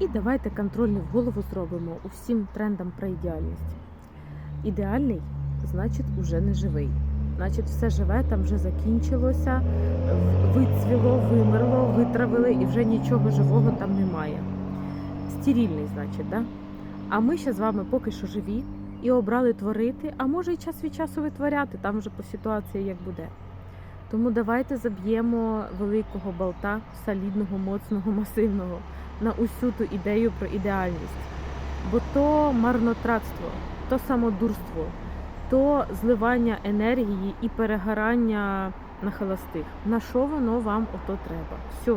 І давайте контрольний в голову зробимо усім трендам про ідеальність. Ідеальний значить уже не живий. Значить, все живе там вже закінчилося, вицвіло, вимерло, витравили і вже нічого живого там немає. Стерільний, значить, да? А ми ще з вами поки що живі і обрали творити, а може і час від часу витворяти, там вже по ситуації як буде. Тому давайте заб'ємо великого болта, солідного, моцного, масивного на усю ту ідею про ідеальність. Бо то марнотратство, то самодурство, то зливання енергії і перегорання на холостих. На що воно вам ото треба? Все,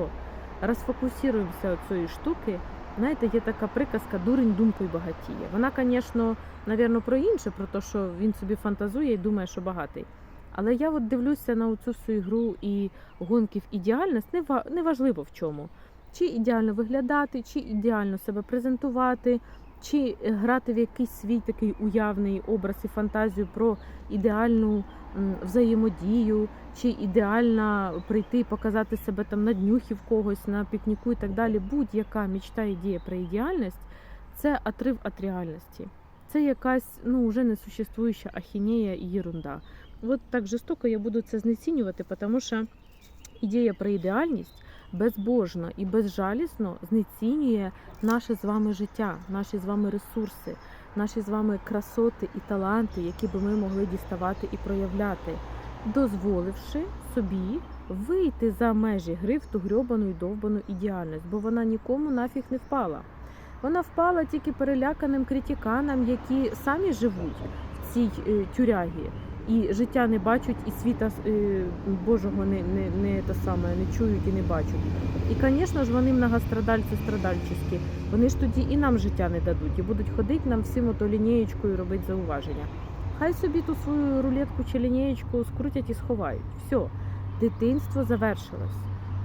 розфокусуємося цієї штуки. Знаєте, є така приказка дурень думкою багатіє. Вона, звісно, напевно, про інше, про те, що він собі фантазує і думає, що багатий. Але я от дивлюся на цю всю ігру і гонки в ідеальність, нева- неважливо в чому. Чи ідеально виглядати, чи ідеально себе презентувати, чи е, грати в якийсь свій такий уявний образ і фантазію про ідеальну взаємодію, чи ідеально прийти і показати себе там на днюхі в когось, на пікніку і так далі. Будь-яка мічта ідея про ідеальність це отрив від реальності. Це якась ну вже несуществуюча ахінея і єрунда. От так жорстоко я буду це знецінювати, тому що ідея про ідеальність безбожно і безжалісно знецінює наше з вами життя, наші з вами ресурси, наші з вами красоти і таланти, які би ми могли діставати і проявляти, дозволивши собі вийти за межі гри в ту грьобану і довбану ідеальність, бо вона нікому нафіг не впала. Вона впала тільки переляканим критиканам, які самі живуть в цій е, тюрягі і життя не бачать, і світа е, Божого не, не, не, те саме, не чують і не бачать. І, звісно ж, вони многострадальці страдальчиські. Вони ж тоді і нам життя не дадуть, і будуть ходити нам всім ото лінієчкою робити зауваження. Хай собі ту свою рулетку чи лінієчку скрутять і сховають. Все, дитинство завершилось.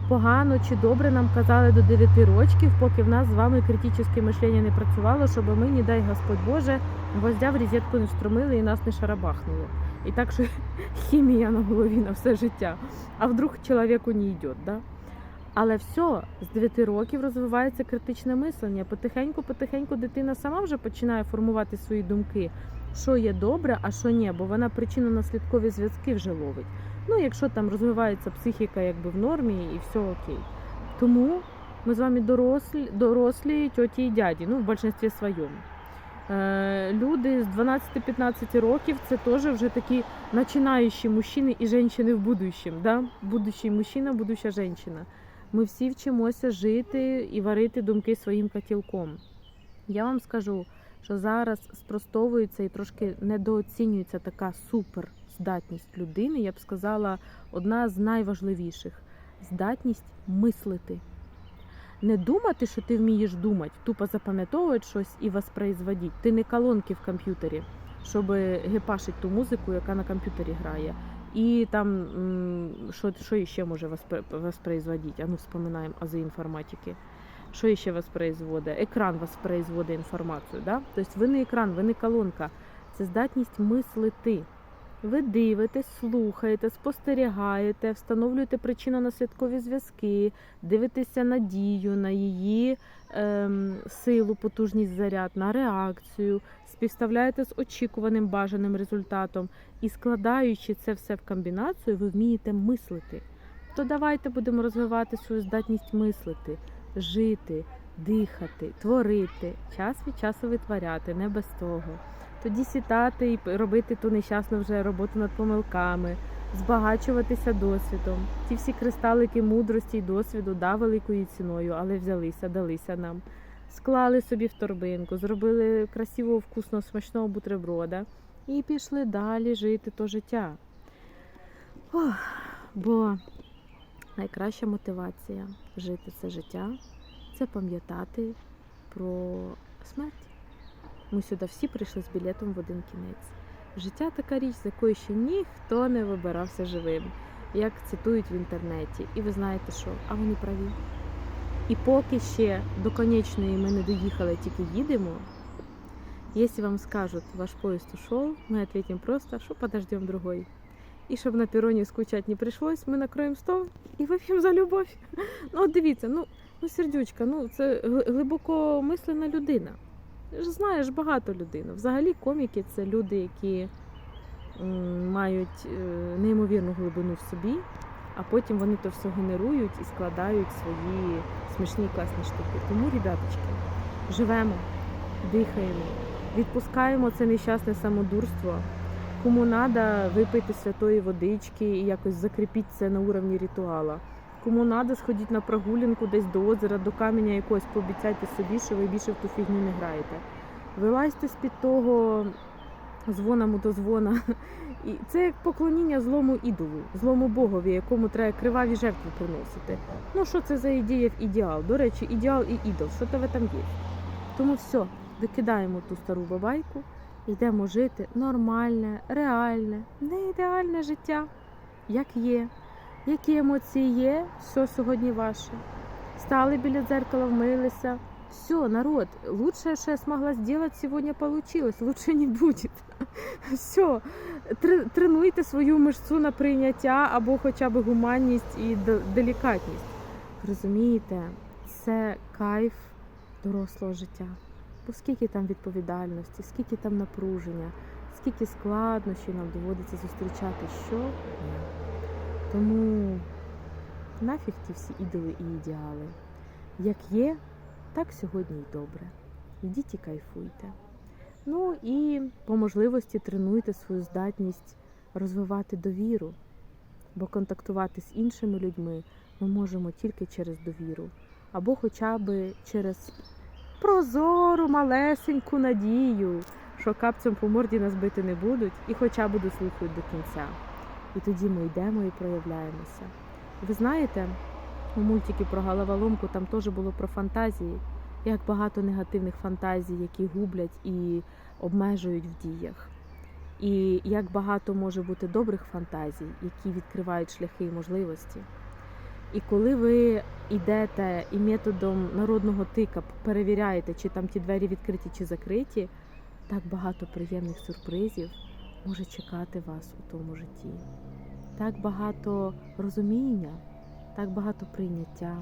Погано чи добре нам казали до 9 років, поки в нас з вами критичне мишлення не працювало, щоб ми, не дай Господь Боже, гвоздя в розетку не встромили і нас не шарабахнуло. І так що хімія на голові на все життя. А вдруг чоловіку не йде, да? Але все, з 9 років розвивається критичне мислення. Потихеньку, потихеньку дитина сама вже починає формувати свої думки, що є добре, а що ні, бо вона причинно-наслідкові зв'язки вже ловить. Ну, якщо там розвивається психіка якби в нормі і все окей. Тому ми з вами дорослі, дорослі тьоті і дяді, ну, в більшості своєму. Е, люди з 12-15 років це теж вже такі починаючі мужчини і жінки в будущем. Да? Будущий мужчина, будуща жінка. Ми всі вчимося жити і варити думки своїм котілком. Я вам скажу, що зараз спростовується і трошки недооцінюється така суперздатність людини. Я б сказала, одна з найважливіших здатність мислити. Не думати, що ти вмієш думати, тупо запам'ятовувати щось і воспроизводити. Ти не колонки в комп'ютері, щоб гепашити ту музику, яка на комп'ютері грає. І там що, що ще може воспроизводити? А ну вспоминаємо ази інформатики. Що ще воспроизводить? Екран воспроизводить інформацію. Да? Тобто ви не екран, ви не колонка. Це здатність мислити. Ви дивитесь, слухаєте, спостерігаєте, встановлюєте причинно-наслідкові зв'язки, дивитеся на дію, на її ем, силу, потужність заряд, на реакцію, співставляєте з очікуваним бажаним результатом і складаючи це все в комбінацію, ви вмієте мислити. То давайте будемо розвивати свою здатність мислити, жити, дихати, творити, час від часу витворяти, не без того. Тоді сідати і робити ту нещасну вже роботу над помилками, збагачуватися досвідом. Ті всі кристалики мудрості й досвіду да великою ціною, але взялися, далися нам. Склали собі в торбинку, зробили красивого, вкусного, смачного бутерброда і пішли далі жити то життя. Ох, бо найкраща мотивація жити це життя це пам'ятати про смерть. Ми сюди всі прийшли з білетом в один кінець. Життя така річ, з якої ще ніхто не вибирався живим, як цитують в інтернеті. І ви знаєте що? А вони праві. І поки ще до конечної ми не доїхали, тільки їдемо. Если вам скажут, ваш поезд ушел, мы ответим просто, что подождем другой. І щоб на пероні скучати не прийшлось, ми накроємо стол і вип'ємо за любов. Ну, от дивіться, ну Ну, сердючка, ну це гли- глибоко мислена людина. Знаєш багато людей. Взагалі коміки це люди, які мають е, неймовірну глибину в собі, а потім вони то все генерують і складають свої смішні класні штуки. Тому, ребяточки, живемо, дихаємо, відпускаємо це нещасне самодурство. Кому треба, випийте святої водички і якось закріпіть це на уровні ритуала. Кому треба, сходіть на прогулянку десь до озера, до каменя якогось, пообіцяйте собі, що ви більше в ту фігню не граєте. Вилазьте з-під того дзвона. І це як поклоніння злому ідолу, злому богові, якому треба криваві жертви приносити. Ну що це за ідея в ідеал? До речі, ідеал і ідол, що тебе там є? Тому все, викидаємо ту стару бабайку, йдемо жити нормальне, реальне, не ідеальне життя, як є. Які емоції є, все сьогодні ваше. Стали біля дзеркала, вмилися. Все, народ, лучшее, что я смогла сделать, сегодня получилось. Лучше не будет. Все. Тренуйте свою мишцю на прийняття або хоча б гуманність і делікатність. Розумієте, це кайф дорослого життя. Бо скільки там відповідальності, скільки там напруження, скільки складнощів нам доводиться зустрічати щодня. Тому нафіг ті всі ідоли і ідеали. Як є, так сьогодні й добре. Йдіть і кайфуйте. Ну і по можливості тренуйте свою здатність розвивати довіру, бо контактувати з іншими людьми ми можемо тільки через довіру, або хоча б через прозору, малесеньку надію, що капцем по морді нас бити не будуть, і хоча б дослухають до кінця. І тоді ми йдемо і проявляємося. Ви знаєте, у мультики про головоломку там теж було про фантазії, як багато негативних фантазій, які гублять і обмежують в діях. І як багато може бути добрих фантазій, які відкривають шляхи і можливості. І коли ви йдете і методом народного тика перевіряєте, чи там ті двері відкриті чи закриті, так багато приємних сюрпризів може чекати вас у тому житті. Так багато розуміння, так багато прийняття,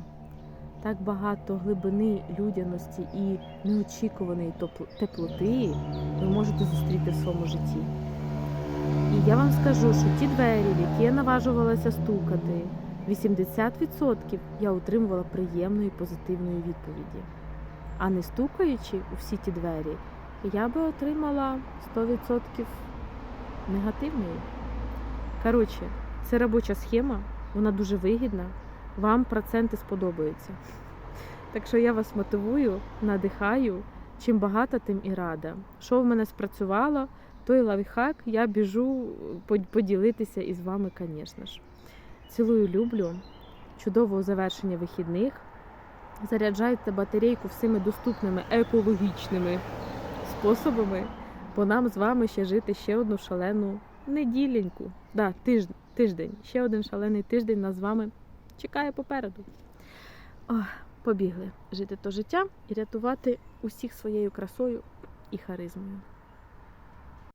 так багато глибини людяності і неочікуваної теплоти ви можете зустріти в своєму житті. І я вам скажу, що ті двері, в які я наважувалася стукати, 80% я отримувала приємної позитивної відповіді. А не стукаючи у всі ті двері, я би отримала 100% негативної. Коротше, це робоча схема, вона дуже вигідна. Вам проценти сподобаються. Так що я вас мотивую, надихаю. Чим багато, тим і рада. Що в мене спрацювало, той лайфхак, я біжу поділитися із вами, звісно ж. Цілую, люблю. Чудового завершення вихідних. Заряджайте батарейку всіми доступними екологічними способами, бо нам з вами ще жити ще одну шалену неділеньку. Да, тиждень, тиждень. Ще один шалений тиждень нас з вами чекає попереду. Ох, побігли жити то життя і рятувати усіх своєю красою і харизмою.